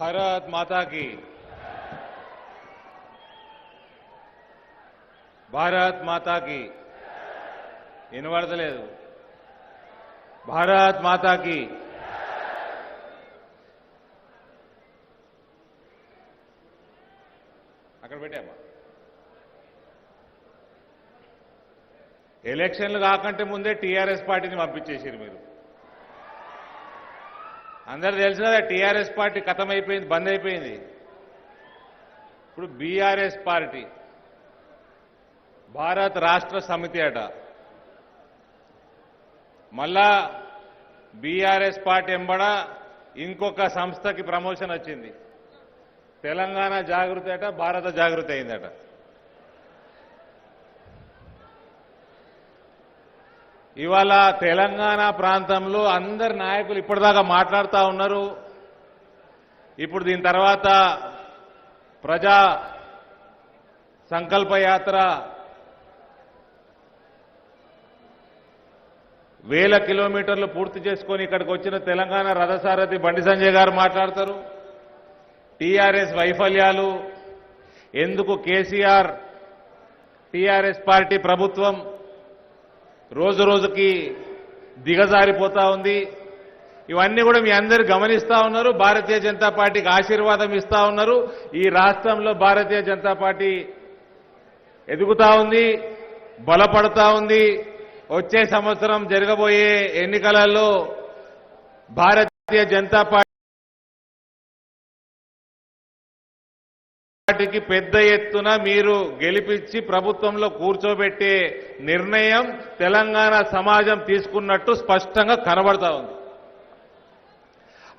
భారత్ మాతాకి. భారత్ మాతాకి. వినబడతలేదు భారత్ మాతాకి. అక్కడ పెట్టామా ఎలక్షన్లు కాకంటే ముందే టీఆర్ఎస్ పార్టీని పంపించేసారు మీరు. అందరు తెలుసు కదా టీఆర్ఎస్ పార్టీ ఖతం అయిపోయింది బంద్ అయిపోయింది ఇప్పుడు బీఆర్ఎస్ పార్టీ భారత్ రాష్ట్ర సమితి అట. మళ్ళా బీఆర్ఎస్ పార్టీ ఎంబడ ఇంకొక సంస్థకి ప్రమోషన్ వచ్చింది. తెలంగాణ జాగృతి అట భారత జాగృతి అయిందట. ఇవాళ తెలంగాణ ప్రాంతంలో అందరు నాయకులు ఇప్పటిదాకా మాట్లాడుతూ ఉన్నారు. ఇప్పుడు దీని తర్వాత ప్రజా సంకల్పయాత్ర వేల కిలోమీటర్లు పూర్తి చేసుకొని ఇక్కడికి వచ్చిన తెలంగాణ రథసారథి బండి సంజయ్ గారు మాట్లాడతారు. టీఆర్ఎస్ వైఫల్యాలు ఎందుకు కేసీఆర్ టీఆర్ఎస్ పార్టీ ప్రభుత్వం రోజు రోజుకి దిగజారిపోతా ఉంది. ఇవన్నీ కూడా మీ అందరు గమనిస్తా ఉన్నారు. భారతీయ జనతా పార్టీకి ఆశీర్వాదం ఇస్తా ఉన్నారు. ఈ రాష్ట్రంలో భారతీయ జనతా పార్టీ ఎదుగుతా ఉంది బలపడతా ఉంది. వచ్చే సంవత్సరం జరగబోయే ఎన్నికలలో భారతీయ జనతా పార్టీ వాటికి పెద్ద ఎత్తున మీరు గెలిపించి ప్రభుత్వంలో కూర్చోబెట్టే నిర్ణయం తెలంగాణ సమాజం తీసుకున్నట్టు స్పష్టంగా కనబడతా ఉంది.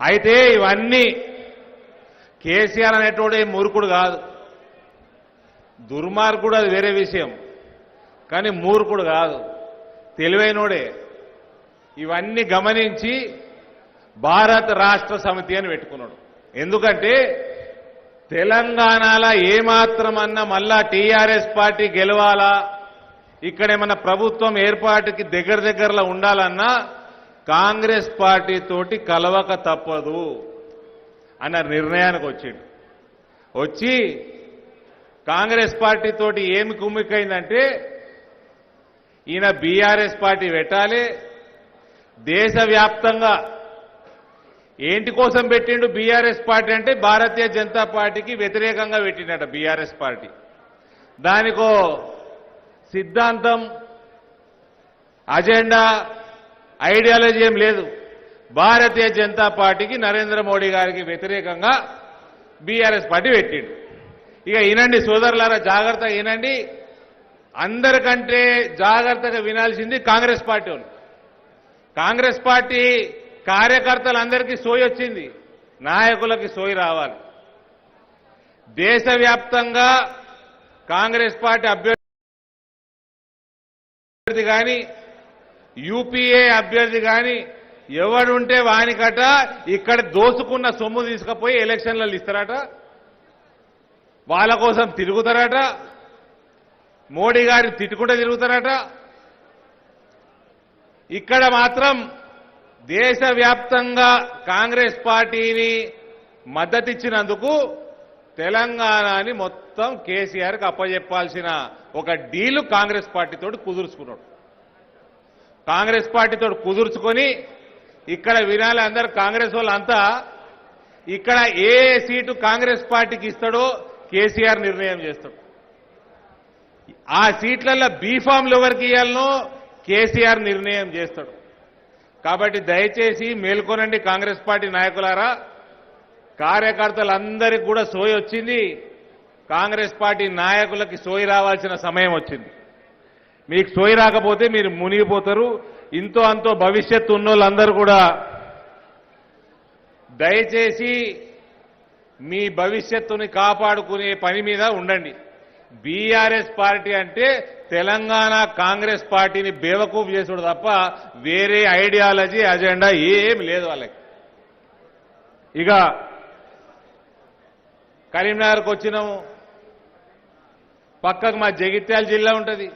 అయితే ఇవన్నీ కేసీఆర్ అనేటోడే మూర్ఖుడు కాదు. దుర్మార్గుడు అది వేరే విషయం. కానీ మూర్ఖుడు కాదు. తెలివైనోడే. ఇవన్నీ గమనించి భారత రాష్ట్ర సమితి అని పెట్టుకున్నాడు. ఎందుకంటే తెలంగాణలో ఏమాత్రమన్నా మళ్ళా టీఆర్ఎస్ పార్టీ గెలవాలా? ఇక్కడేమన్నా ప్రభుత్వం ఏర్పాటుకి దగ్గర దగ్గరలో ఉండాలన్నా కాంగ్రెస్ పార్టీ తోటి కలవక తప్పదు అన్న నిర్ణయానికి వచ్చిండు. వచ్చి కాంగ్రెస్ పార్టీ తోటి ఏమి కుమ్మికైందంటే ఈయన బీఆర్ఎస్ పార్టీ పెట్టాలి. దేశవ్యాప్తంగా ఏంటి కోసం పెట్టిండు బీఆర్ఎస్ పార్టీ అంటే భారతీయ జనతా పార్టీకి వ్యతిరేకంగా పెట్టిండట బీఆర్ఎస్ పార్టీ. దానికో సిద్ధాంతం అజెండా ఐడియాలజీ ఏం లేదు. భారతీయ జనతా పార్టీకి నరేంద్ర మోడీ గారికి వ్యతిరేకంగా బీఆర్ఎస్ పార్టీ పెట్టిండు. ఇక వినండి సోదరులారా జాగ్రత్తగా వినండి. అందరికంటే జాగ్రత్తగా వినాల్సింది కాంగ్రెస్ పార్టీ వాళ్ళు. కాంగ్రెస్ పార్టీ కార్యకర్తలందరికీ సోయి వచ్చింది. నాయకులకి సోయి రావాలి. దేశవ్యాప్తంగా కాంగ్రెస్ పార్టీ అభ్యర్థి కానీ యూపీఏ అభ్యర్థి కానీ ఎవడుంటే వానికట ఇక్కడ దోసుకున్న సొమ్ము తీసుకుపోయి ఎలక్షన్లలో ఇస్తారట. వాళ్ళ కోసం తిరుగుతారట. మోడీ గారిని తిట్టుకుంటూ తిరుగుతారట. ఇక్కడ మాత్రం దేశవ్యాప్తంగా కాంగ్రెస్ పార్టీని మద్దతిచ్చినందుకు తెలంగాణని మొత్తం కేసీఆర్కి అప్పజెప్పాల్సిన ఒక డీలు కాంగ్రెస్ పార్టీతో కుదుర్చుకున్నాడు. కాంగ్రెస్ పార్టీతో కుదుర్చుకొని ఇక్కడ వినాలి అందరు కాంగ్రెస్ వాళ్ళంతా ఇక్కడ ఏ సీటు కాంగ్రెస్ పార్టీకి ఇస్తాడో కేసీఆర్ నిర్ణయం చేస్తాడు. ఆ సీట్లలో బీఫామ్లు ఎవరికి ఇవ్వాలనో కేసీఆర్ నిర్ణయం చేస్తాడు. కాబట్టి దయచేసి మేల్కొనండి కాంగ్రెస్ పార్టీ నాయకులారా. కార్యకర్తలందరికీ కూడా సోయి వచ్చింది. కాంగ్రెస్ పార్టీ నాయకులకి సోయి రావాల్సిన సమయం వచ్చింది. మీకు సోయి రాకపోతే మీరు మునిగిపోతారు. ఇంతో అంతో భవిష్యత్తు ఉన్నోళ్ళందరూ కూడా దయచేసి మీ భవిష్యత్తుని కాపాడుకునే పని మీద ఉండండి. బీఆర్ఎస్ పార్టీ అంటే తెలంగాణ కాంగ్రెస్ పార్టీని బేవకూఫ్ చేసుడు తప్ప వేరే ఐడియాలజీ అజెండా ఏం లేదు వాళ్ళకి. ఇక కరీంనగర్కి వచ్చినాము. పక్కకు మా జగిత్యాల జిల్లా ఉంటుంది.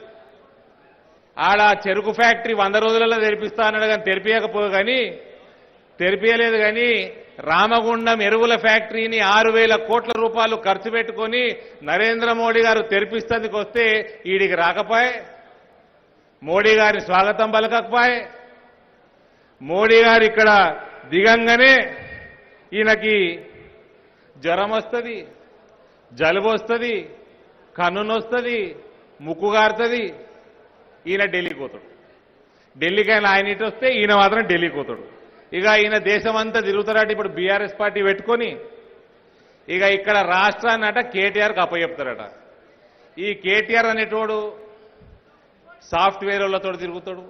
ఆడ చెరుకు ఫ్యాక్టరీ వంద రోజులలో తెరిపిస్తా అన్నాడు కానీ తెరిపియకపోదు కానీ తెరిపియలేదు కానీ రామగుండం ఎరువుల ఫ్యాక్టరీని ఆరు వేల కోట్ల రూపాయలు ఖర్చు పెట్టుకొని నరేంద్ర మోడీ గారు తెరిపిస్తందుకు వస్తే ఈడికి రాకపోయే. మోడీ గారి స్వాగతం పలకకపోయే. మోడీ గారు ఇక్కడ దిగంగానే ఈయనకి జ్వరం వస్తుంది జలుబు వస్తుంది కన్నునొస్తుంది ముక్కు గారుతుంది ఈయన ఢిల్లీకి పోతాడు. ఢిల్లీకి ఆయన ఆయన ఇటు వస్తే ఈయన మాత్రం ఢిల్లీకి పోతాడు. ఇక ఈయన దేశం అంతా తిరుగుతాడట ఇప్పుడు బీఆర్ఎస్ పార్టీ పెట్టుకొని ఇక ఇక్కడ రాష్ట్రాన్ని అట కేటీఆర్కి అప్పచెప్తారట. ఈ కేటీఆర్ అనేటోడు సాఫ్ట్వేర్ వాళ్ళతో తిరుగుతాడు.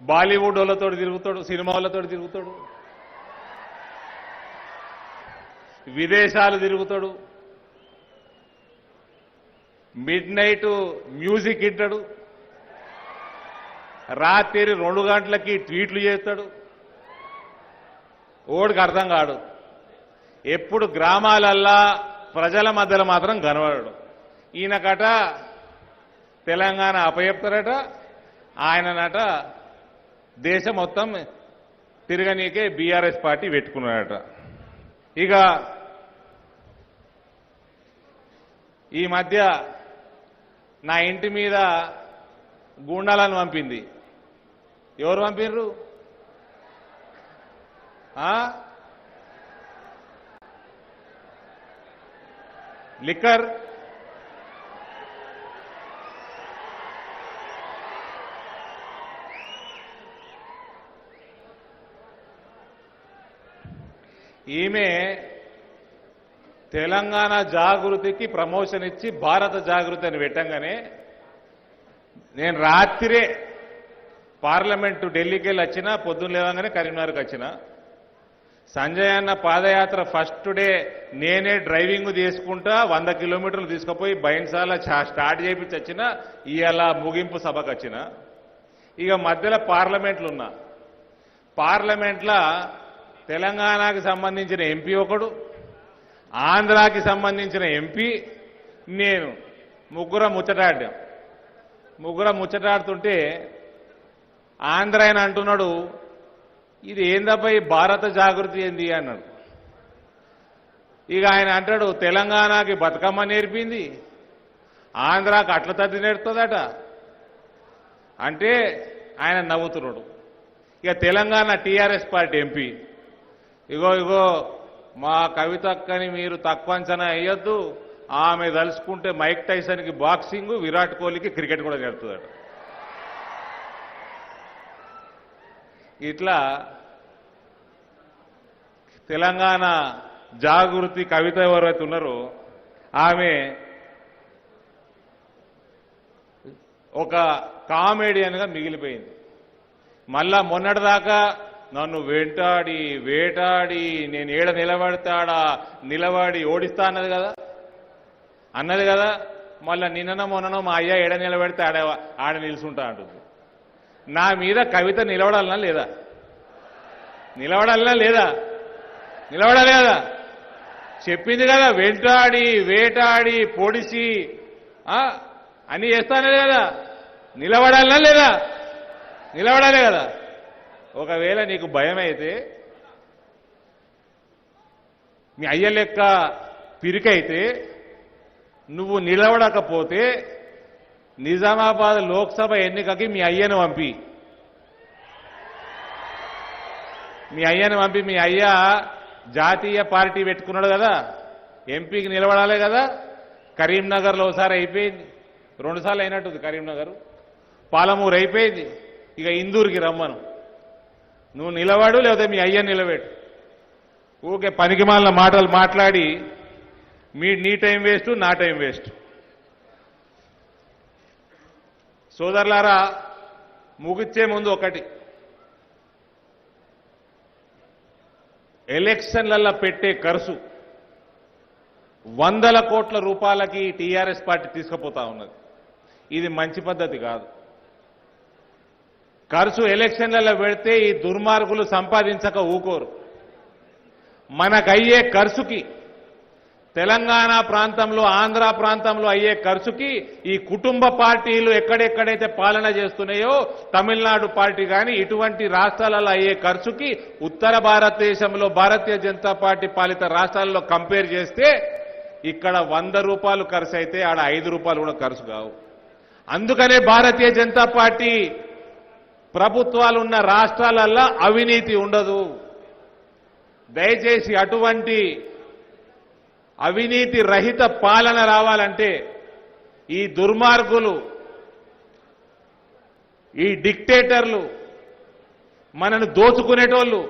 బాలీవుడ్ వాళ్ళతో తిరుగుతాడు. సినిమా వాళ్ళతో తిరుగుతాడు. విదేశాలు తిరుగుతాడు. మిడ్ నైట్ మ్యూజిక్ ఇంటాడు రాత్రి రెండు గంటలకి ట్వీట్లు చేస్తాడు. ఓడికి అర్థం కాడు. ఎప్పుడు గ్రామాలల్లా ప్రజల మధ్యలో మాత్రం కనబడడు. ఈయనకట తెలంగాణ అపచెప్తారట ఆయననట దేశం మొత్తం తిరగనీకే బీఆర్ఎస్ పార్టీ పెట్టుకున్నాడట. ఇక ఈ మధ్య నా ఇంటి మీద గూండాలను పంపింది. ఎవరు పంపిర్రు? లిక్కర్. ఈమె తెలంగాణ జాగృతికి ప్రమోషన్ ఇచ్చి భారత జాగృతి అని పెట్టంగానే నేను రాత్రే పార్లమెంటు ఢిల్లీకి వెళ్ళి వచ్చిన పొద్దున్న లేవగానే కరీంనగర్కి వచ్చిన. సంజయ్ అన్న పాదయాత్ర ఫస్ట్ డే నేనే డ్రైవింగ్ తీసుకుంటా వంద కిలోమీటర్లు తీసుకుపోయి బయన్సాల స్టార్ట్ చేయించి వచ్చిన ఇవాళ ముగింపు సభకు వచ్చిన. ఇక మధ్యలో పార్లమెంట్లు ఉన్నా. పార్లమెంట్లో తెలంగాణకి సంబంధించిన ఎంపీ ఒకడు ఆంధ్రాకి సంబంధించిన ఎంపీ నేను ముగ్గురం ముచ్చటాడాం ముగ్గురం ముచ్చటాడుతుంటే ఆంధ్ర ఆయన అంటున్నాడు ఇది ఏందబ్బా ఈ భారత జాగృతి ఏంది అన్నాడు. ఇక ఆయన అంటాడు తెలంగాణకి బతుకమ్మ నేర్పింది ఆంధ్రాకి అట్ల తద్ది నేర్తుందట అంటే ఆయన నవ్వుతున్నాడు. ఇక తెలంగాణ టీఆర్ఎస్ పార్టీ ఎంపీ ఇగో ఇగో మా కవితక్కని మీరు తక్కువ అంచనా వేయొద్దు ఆమె తలుచుకుంటే మైక్ టైసన్కి బాక్సింగ్ విరాట్ కోహ్లీకి క్రికెట్ కూడా నేర్తుందట ఇట్లా తెలంగాణ జాగృతి కవిత ఎవరైతే ఉన్నారో ఆమె ఒక కామెడియన్గా మిగిలిపోయింది. మళ్ళా మొన్నటిదాకా నన్ను వెంటాడి వేటాడి నేను ఏడ నిలబడతాడా నిలబడి ఓడిస్తా అన్నది కదా? అన్నది కదా? మళ్ళా నిన్ననో మొన్ననో మా అయ్య ఏడ నిలబెడితే ఆడ ఆడ నిలుచుంటా అంటుంది. నా మీద కవిత నిలవడాలనా లేదా? నిలవడాలనా లేదా? నిలబడాలి కదా చెప్పింది కదా వెంటాడి వేటాడి పొడిసి అని చేస్తానే కదా నిలబడాలనా లేదా? నిలబడాలి కదా. ఒకవేళ నీకు భయం అయితే మీ అయ్య లెక్క పిరికైతే నువ్వు నిలబడకపోతే నిజామాబాద్ లోక్సభ ఎన్నికకి మీ అయ్యను పంపి. మీ అయ్యను పంపి. మీ అయ్య జాతీయ పార్టీ పెట్టుకున్నాడు కదా. ఎంపీకి నిలబడాలి కదా. కరీంనగర్లో ఒకసారి అయిపోయింది. రెండుసార్లు అయినట్టుంది కరీంనగర్. పాలమూరు అయిపోయింది. ఇక ఇందూరుకి రమ్మను. నువ్వు నిలబడు లేకపోతే మీ అయ్య నిలబెట్టు. ఊకే పనికిమాలిన మాటలు మాట్లాడి మీ నీ టైం వేస్ట్ నా టైం వేస్ట్. సోదరులారా ముగిచ్చే ముందు ఒకటి. ఎలక్షన్లలో పెట్టే ఖర్చు వందల కోట్ల రూపాయలకి టీఆర్ఎస్ పార్టీ తీసుకుపోతా ఉన్నది. ఇది మంచి పద్ధతి కాదు. ఖర్చు ఎలక్షన్లలో పెడితే ఈ దుర్మార్గులు సంపాదించక ఊకోరు. మనకయ్యే ఖర్చుకి తెలంగాణ ప్రాంతంలో ఆంధ్ర ప్రాంతంలో అయ్యే ఖర్చుకి ఈ కుటుంబ పార్టీలు ఎక్కడెక్కడైతే పాలన చేస్తున్నాయో తమిళనాడు పార్టీ కానీ ఇటువంటి రాష్ట్రాలలో అయ్యే ఖర్చుకి ఉత్తర భారతదేశంలో భారతీయ జనతా పార్టీ పాలిత రాష్ట్రాల్లో కంపేర్ చేస్తే ఇక్కడ వంద రూపాయలు ఖర్చు అయితే ఆడ ఐదు రూపాయలు కూడా ఖర్చు కావు. అందుకనే భారతీయ జనతా పార్టీ ప్రభుత్వాలు ఉన్న రాష్ట్రాలల్లో అవినీతి ఉండదు. దయచేసి అటువంటి అవినీతి రహిత పాలన రావాలంటే ఈ దుర్మార్గులు ఈ డిక్టేటర్లు మనను దోచుకునేటోళ్ళు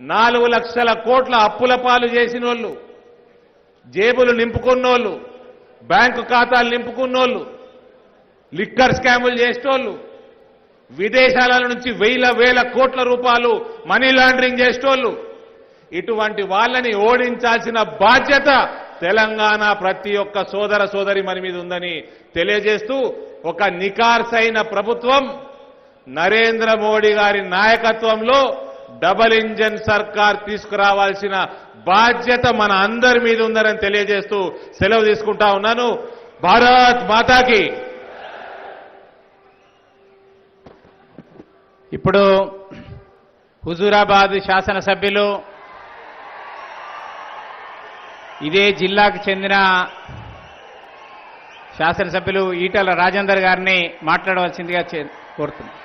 నాలుగు లక్షల కోట్ల అప్పుల పాలు చేసిన వాళ్ళు జేబులు నింపుకున్నోళ్ళు బ్యాంకు ఖాతాలు నింపుకున్నోళ్ళు లిక్కర్ స్కాములు చేసేటోళ్ళు విదేశాల నుంచి వేల వేల కోట్ల రూపాయలు మనీ లాండరింగ్ చేసేటోళ్ళు ఇటువంటి వాళ్ళని ఓడించాల్సిన బాధ్యత తెలంగాణ ప్రతి ఒక్క సోదర సోదరి మన మీద ఉందని తెలియజేస్తూ ఒక నికార్సైన ప్రభుత్వం నరేంద్ర మోడీ గారి నాయకత్వంలో డబల్ ఇంజన్ సర్కార్ తీసుకురావాల్సిన బాధ్యత మన అందరి మీద ఉందని తెలియజేస్తూ సెలవు తీసుకుంటా ఉన్నాను. భారత్ మాతాకి. ఇప్పుడు హుజూరాబాద్ శాసనసభ్యులు ఇదే జిల్లాకు చెందిన శాసనసభ్యులు ఈటల రాజేందర్ గారిని మాట్లాడవలసిందిగా చే- కోరుతున్నాను